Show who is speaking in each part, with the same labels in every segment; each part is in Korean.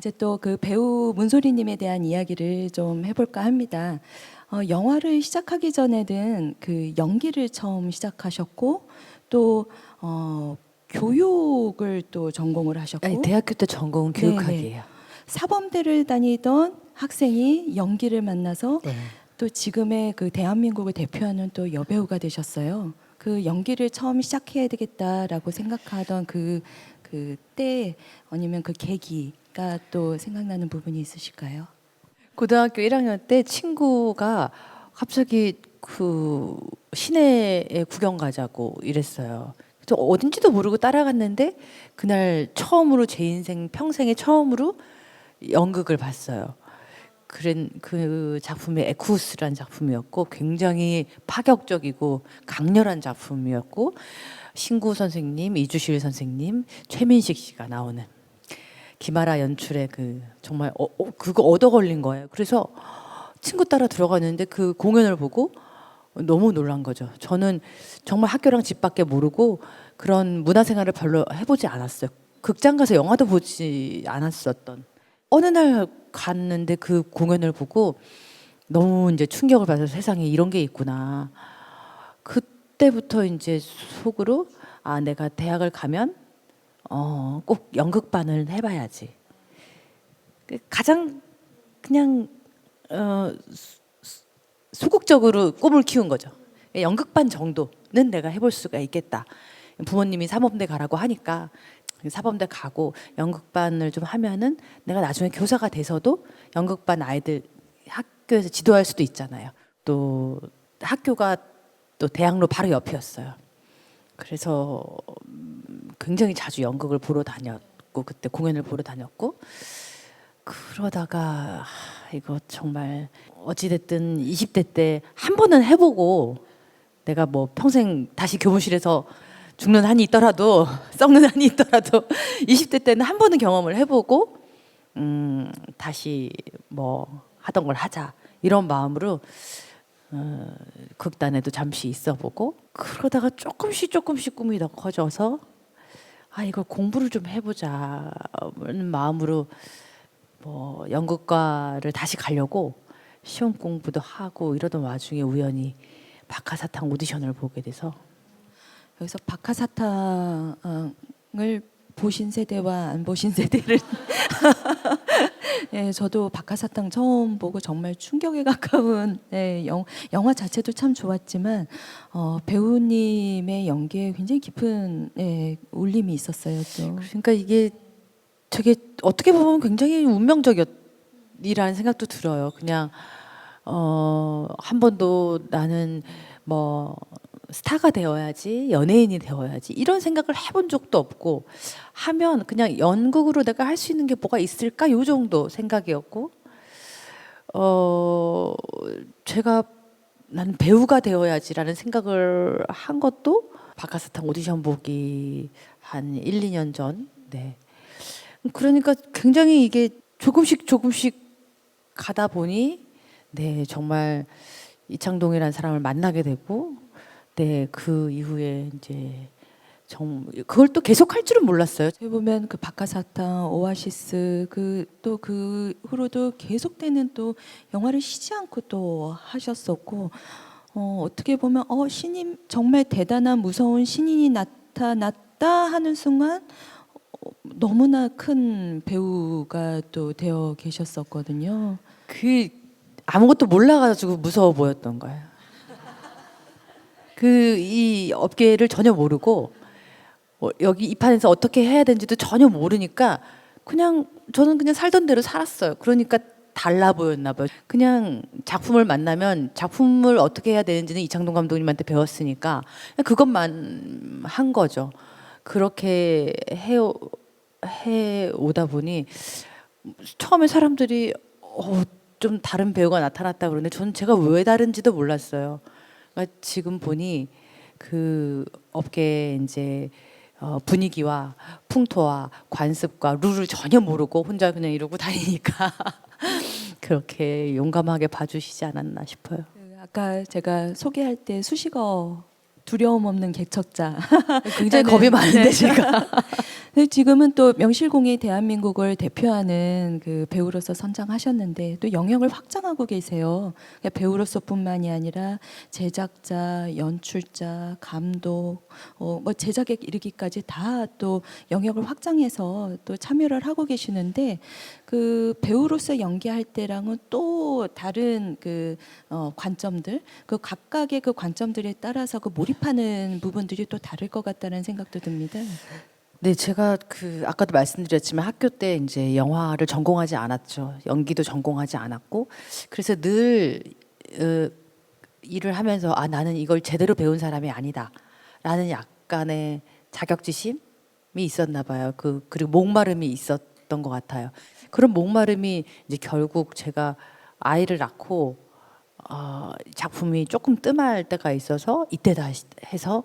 Speaker 1: 이제 또 그 배우 문소리님에 대한 이야기를 좀 해볼까 합니다. 어, 영화를 시작하기 전에는 그 연기를 처음 시작하셨고 또 어, 교육을 또 전공을 하셨고
Speaker 2: 아니, 대학교 때 전공은
Speaker 1: 네,
Speaker 2: 교육학이에요.
Speaker 1: 사범대를 다니던 학생이 연기를 만나서
Speaker 2: 네.
Speaker 1: 또 지금의 그 대한민국을 대표하는 또 여배우가 되셨어요. 그 연기를 처음 시작해야 되겠다라고 생각하던 그 그때 아니면 그 계기 가또 생각나는 부분이 있으실까요?
Speaker 2: 고등학교 1학년 때 친구가 갑자기 그 시내에 구경 가자고 이랬어요. 그래서 어딘지도 모르고 따라갔는데 그날 처음으로 제 인생 평생에 처음으로 연극을 봤어요. 그런 그 작품이 에쿠스라는 작품이었고 굉장히 파격적이고 강렬한 작품이었고 신구 선생님, 이주실 선생님, 최민식 씨가 나오는 김아라 연출의 그 정말 어, 어, 그거 얻어 걸린 거예요. 그래서 친구 따라 들어갔는데 그 공연을 보고 너무 놀란 거죠. 저는 정말 학교랑 집밖에 모르고 그런 문화 생활을 별로 해보지 않았어요. 극장 가서 영화도 보지 않았었던 어느 날 갔는데 그 공연을 보고 너무 이제 충격을 받아서 세상에 이런 게 있구나. 그때부터 이제 속으로 아 내가 대학을 가면 어, 꼭 연극반을 해봐야지. 그 가장 그냥 어, 소극적으로 꿈을 키운 거죠. 연극반 정도는 내가 해볼 수가 있겠다. 부모님이 사범대 가라고 하니까 사범대 가고 연극반을 좀 하면은 내가 나중에 교사가 돼서도 연극반 아이들 학교에서 지도할 수도 있잖아요. 또 학교가 또 대학로 바로 옆이었어요. 그래서 굉장히 자주 연극을 보러 다녔고 그때 공연을 보러 다녔고 그러다가 하, 이거 정말 어찌 됐든 20대 때 한 번은 해보고 내가 뭐 평생 다시 교무실에서 죽는 한이 있더라도 썩는 한이 있더라도 20대 때는 한 번은 경험을 해보고 음 다시 뭐 하던 걸 하자. 이런 마음으로 어, 극단에도 잠시 있어보고 그러다가 조금씩 조금씩 꿈이 더 커져서 아 이걸 공부를 좀 해보자는 마음으로 뭐 연극과를 다시 가려고 시험 공부도 하고 이러던 와중에 우연히 박하사탕 오디션을 보게 돼서
Speaker 1: 여기서 박하사탕을 보신 세대와 안 보신 세대를 예, 저도 박하사탕 처음 보고 정말 충격에 가까운 예, 영, 영화 자체도 참 좋았지만 어, 배우님의 연기에 굉장히 깊은 예, 울림이 있었어요. 또.
Speaker 2: 그러니까 이게 되게 어떻게 보면 굉장히 운명적이라는 생각도 들어요. 그냥 어, 한 번도 나는 뭐 스타가 되어야지 연예인이 되어야지 이런 생각을 해본 적도 없고 하면 그냥 연극으로 내가 할 수 있는 게 뭐가 있을까 요 정도 생각이었고 어 제가 나는 배우가 되어야지라는 생각을 한 것도 박하사탕 오디션 보기 한 1, 2년 전. 네. 그러니까 굉장히 이게 조금씩 조금씩 가다 보니 네, 정말 이창동이라는 사람을 만나게 되고 네, 그 이후에 이제 정 그걸 또 계속 할 줄은 몰랐어요.
Speaker 1: 어떻게 보면 그 박하사탕, 오아시스 그 또 그 후로도 계속되는 또 영화를 쉬지 않고 또 하셨었고 어, 어떻게 보면 어 신인 정말 대단한 무서운 신인이 나타났다 하는 순간 어, 너무나 큰 배우가 또 되어 계셨었거든요.
Speaker 2: 그 아무것도 몰라가지고 무서워 보였던 거예요. 그 이 업계를 전혀 모르고 어, 여기 이 판에서 어떻게 해야 되는지도 전혀 모르니까 그냥 저는 그냥 살던 대로 살았어요. 그러니까 달라 보였나 봐요. 그냥 작품을 만나면 작품을 어떻게 해야 되는지는 이창동 감독님한테 배웠으니까 그것만 한 거죠. 그렇게 해, 해 오다 보니 처음에 사람들이 어, 좀 다른 배우가 나타났다 그러는데 저는 제가 왜 다른지도 몰랐어요. 그러니까 지금 보니 그 업계 이제 어, 분위기와 풍토와 관습과 룰을 전혀 모르고 혼자 그냥 이러고 다니니까 그렇게 용감하게 봐주시지 않았나 싶어요.
Speaker 1: 그 아까 제가 소개할 때 수식어 두려움 없는 개척자
Speaker 2: 굉장히
Speaker 1: 네,
Speaker 2: 겁이
Speaker 1: 네.
Speaker 2: 많은데
Speaker 1: 네.
Speaker 2: 제가
Speaker 1: 지금은 또 명실공히 대한민국을 대표하는 그 배우로서 선장하셨는데 또 영역을 확장하고 계세요. 그러니까 배우로서뿐만이 아니라 제작자, 연출자, 감독, 어, 뭐 제작에 이르기까지 다 또 영역을 확장해서 또 참여를 하고 계시는데 그 배우로서 연기할 때랑은 또 다른 그 어, 관점들, 그 각각의 그 관점들에 따라서 그 몰입하는 부분들이 또 다를 것 같다는 생각도 듭니다.
Speaker 2: 네, 제가 그 아까도 말씀드렸지만 학교 때 이제 영화를 전공하지 않았죠. 연기도 전공하지 않았고 그래서 늘 어, 일을 하면서 아 나는 이걸 제대로 배운 사람이 아니다라는 약간의 자격지심이 있었나 봐요. 그 그리고 목마름이 있었던 것 같아요. 그런 목마름이 이제 결국 제가 아이를 낳고 어, 작품이 조금 뜸할 때가 있어서 이때다 해서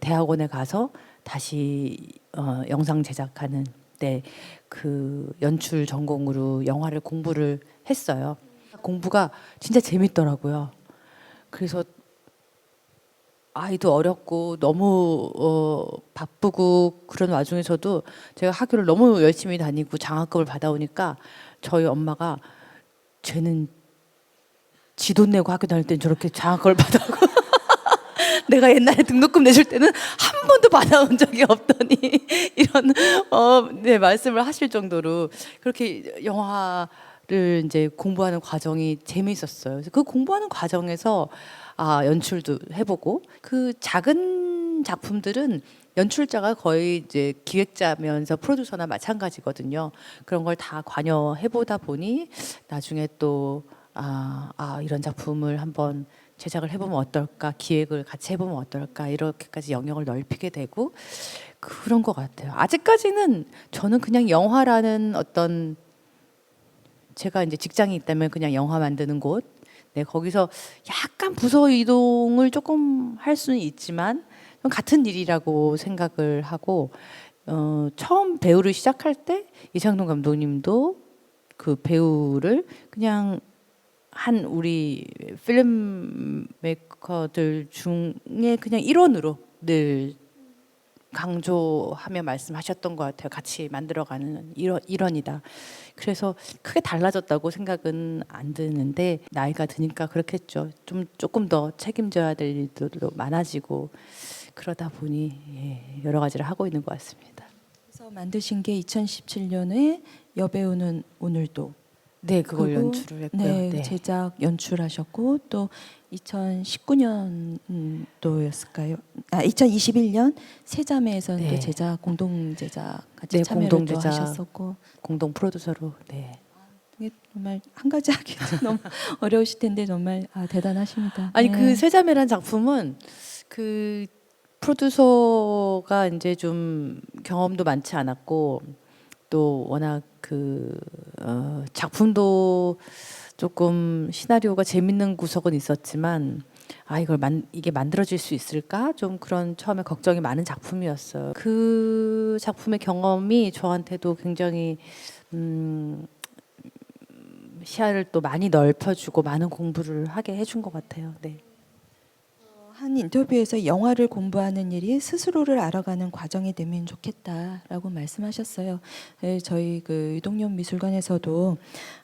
Speaker 2: 대학원에 가서 다시 어, 영상 제작하는 때 그 연출 전공으로 영화를 공부를 했어요. 공부가 진짜 재밌더라고요. 그래서 아이도 어렵고 너무 어, 바쁘고 그런 와중에서도 제가 학교를 너무 열심히 다니고 장학금을 받아오니까 저희 엄마가 쟤는 지돈 내고 학교 다닐 땐 저렇게 장학금을 받아오고 내가 옛날에 등록금 내줄 때는 한 번도 받아온 적이 없더니 이런 어, 네, 말씀을 하실 정도로 그렇게 영화를 이제 공부하는 과정이 재미있었어요. 그래서 그 공부하는 과정에서 아 연출도 해보고 그 작은 작품들은 연출자가 거의 이제 기획자면서 프로듀서나 마찬가지거든요. 그런 걸 다 관여해 보다 보니 나중에 또 아, 아 이런 작품을 한번 제작을 해보면 어떨까 기획을 같이 해보면 어떨까 이렇게까지 영역을 넓히게 되고 그런 것 같아요. 아직까지는 저는 그냥 영화라는 어떤 제가 이제 직장이 있다면 그냥 영화 만드는 곳, 네 거기서 약간 부서 이동을 조금 할 수는 있지만 좀 같은 일이라고 생각을 하고 어, 처음 배우를 시작할 때 이창동 감독님도 그 배우를 그냥 한 우리 필름 메이커들 중에 그냥 일원으로 늘 강조하며 말씀하셨던 것 같아요. 같이 만들어가는 일원, 일원이다. 그래서 크게 달라졌다고 생각은 안 드는데 나이가 드니까 그렇겠죠. 좀 조금 더 책임져야 될 일들도 많아지고 그러다 보니 예, 여러 가지를 하고 있는 것 같습니다.
Speaker 1: 그래서 만드신 게 2017년에 여배우는 오늘도
Speaker 2: 네, 그걸
Speaker 1: 그리고,
Speaker 2: 연출을 했고요.
Speaker 1: 네,
Speaker 2: 네.
Speaker 1: 제작 연출하셨고 또 2019년도였을까요? 아 2021년 세자매에서는
Speaker 2: 네.
Speaker 1: 또 제작 공동 제작 같이
Speaker 2: 네,
Speaker 1: 참여를
Speaker 2: 공동
Speaker 1: 또
Speaker 2: 제작.
Speaker 1: 하셨었고
Speaker 2: 공동 프로듀서로 네.
Speaker 1: 이게 정말 한 가지 하기도 너무 어려우실 텐데 정말 아, 대단하십니다.
Speaker 2: 아니
Speaker 1: 네.
Speaker 2: 그 세자매란 작품은 그 프로듀서가 이제 좀 경험도 많지 않았고 또 워낙 그 어, 작품도 조금 시나리오가 재밌는 구석은 있었지만 아 이걸 만 이게 만들어질 수 있을까 좀 그런 처음에 걱정이 많은 작품이었어요. 그 작품의 경험이 저한테도 굉장히 음, 시야를 또 많이 넓혀주고 많은 공부를 하게 해준 것 같아요. 네.
Speaker 1: 한 인터뷰에서 영화를 공부하는 일이 스스로를 알아가는 과정이 되면 좋겠다라고 말씀하셨어요. 네, 저희 그 유동연 미술관에서도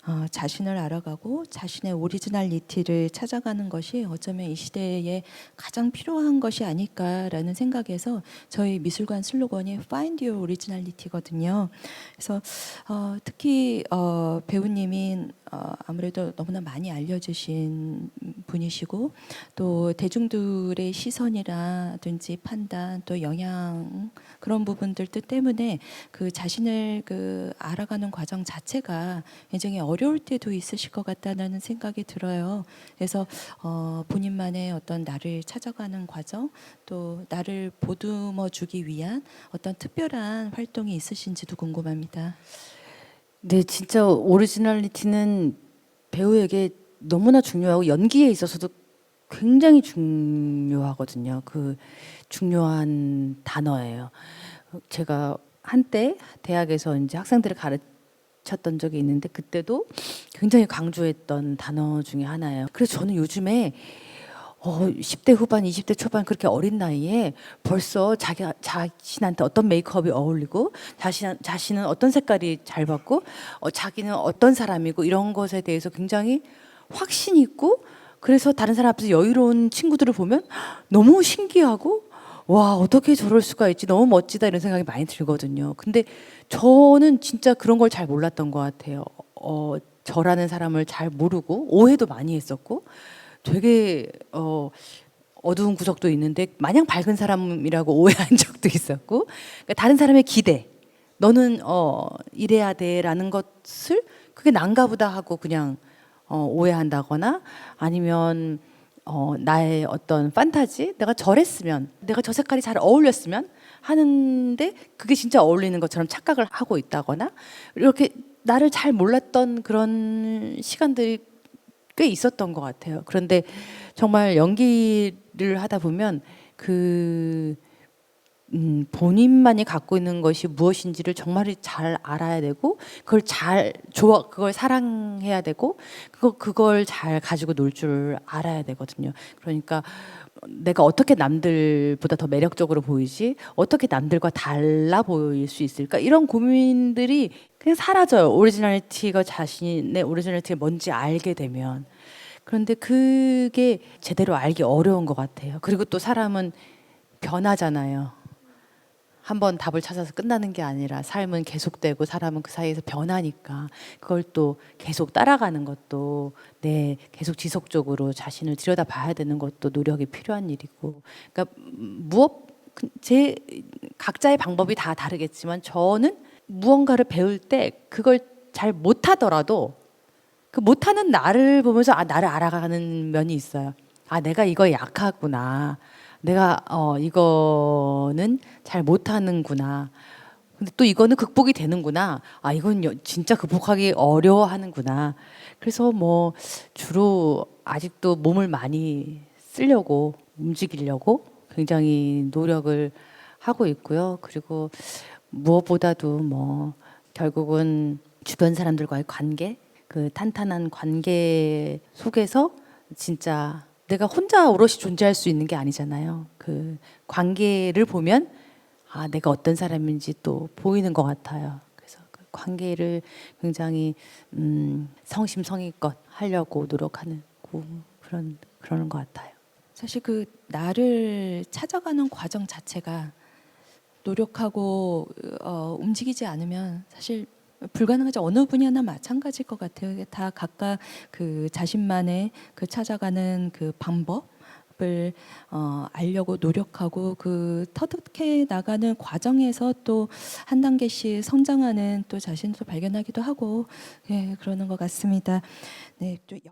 Speaker 1: 어, 자신을 알아가고 자신의 오리지널리티를 찾아가는 것이 어쩌면 이 시대에 가장 필요한 것이 아닐까라는 생각에서 저희 미술관 슬로건이 Find Your Originality거든요. 그래서 어, 특히 어, 배우님이 어, 아무래도 너무나 많이 알려주신 분이시고 또 대중들 의 시선이라든지 판단 또 영향 그런 부분들 때문에 그 자신을 그 알아가는 과정 자체가 굉장히 어려울 때도 있으실 것 같다는 생각이 들어요. 그래서 어, 본인만의 어떤 나를 찾아가는 과정 또 나를 보듬어 주기 위한 어떤 특별한 활동이 있으신지도 궁금합니다.
Speaker 2: 네, 진짜 오리지널리티는 배우에게 너무나 중요하고 연기에 있어서도 굉장히 중요하거든요. 그 중요한 단어예요. 제가 한때 대학에서 이제 학생들을 가르쳤던 적이 있는데 그때도 굉장히 강조했던 단어 중에 하나예요. 그래서 저는 요즘에 어, 10대 후반, 20대 초반 그렇게 어린 나이에 벌써 자기 자신한테 어떤 메이크업이 어울리고 자신 자신은 어떤 색깔이 잘 받고 어, 자기는 어떤 사람이고 이런 것에 대해서 굉장히 확신 있고 그래서 다른 사람 앞에서 여유로운 친구들을 보면 너무 신기하고 와 어떻게 저럴 수가 있지 너무 멋지다 이런 생각이 많이 들거든요. 근데 저는 진짜 그런 걸 잘 몰랐던 것 같아요. 어, 저라는 사람을 잘 모르고 오해도 많이 했었고 되게 어, 어두운 구석도 있는데 마냥 밝은 사람이라고 오해한 적도 있었고 그러니까 다른 사람의 기대 너는 어, 이래야 돼라는 것을 그게 난가 보다 하고 그냥 어, 오해한다거나 아니면 어, 나의 어떤 판타지 내가 저랬으면 내가 저 색깔이 잘 어울렸으면 하는데 그게 진짜 어울리는 것처럼 착각을 하고 있다거나 이렇게 나를 잘 몰랐던 그런 시간들이 꽤 있었던 것 같아요. 그런데 정말 연기를 하다 보면 그 음, 본인만이 갖고 있는 것이 무엇인지를 정말 잘 알아야 되고 그걸 잘 좋아 그걸 사랑해야 되고 그거 그걸 잘 가지고 놀 줄 알아야 되거든요. 그러니까 내가 어떻게 남들보다 더 매력적으로 보이지 어떻게 남들과 달라 보일 수 있을까 이런 고민들이 그냥 사라져요. 오리지널리티가 자신의 오리지널리티가 뭔지 알게 되면 그런데 그게 제대로 알기 어려운 것 같아요. 그리고 또 사람은 변하잖아요. 한 번 답을 찾아서 끝나는 게 아니라 삶은 계속되고 사람은 그 사이에서 변하니까 그걸 또 계속 따라가는 것도 네 계속 지속적으로 자신을 들여다 봐야 되는 것도 노력이 필요한 일이고 그러니까 무엇 그제 각자의 방법이 다 다르겠지만 저는 무언가를 배울 때 그걸 잘 못하더라도 그 못하는 나를 보면서 아 나를 알아가는 면이 있어요. 아 내가 이거에 약하구나. 내가 어 이거는 잘 못하는구나. 근데 또 이거는 극복이 되는구나. 아 이건 여- 진짜 극복하기 어려워하는구나. 그래서 뭐 주로 아직도 몸을 많이 쓰려고 움직이려고 굉장히 노력을 하고 있고요. 그리고 무엇보다도 뭐 결국은 주변 사람들과의 관계, 그 탄탄한 관계 속에서 진짜 내가 혼자 오롯이 존재할 수 있는 게 아니잖아요. 그 관계를 보면 아 내가 어떤 사람인지 또 보이는 것 같아요. 그래서 그 관계를 굉장히 음, 성심성의껏 하려고 노력하는 고- 그런 그러는 것 같아요.
Speaker 1: 사실 그 나를 찾아가는 과정 자체가 노력하고 어, 움직이지 않으면 사실 불가능하지 어느 분야나 마찬가지일 것 같아요. 다 각각 그 자신만의 그 찾아가는 그 방법 을 어, 알려고 노력하고 그 터득해 나가는 과정에서 또 한 단계씩 성장하는 또 자신도 발견하기도 하고 예 그러는 것 같습니다. 네, 또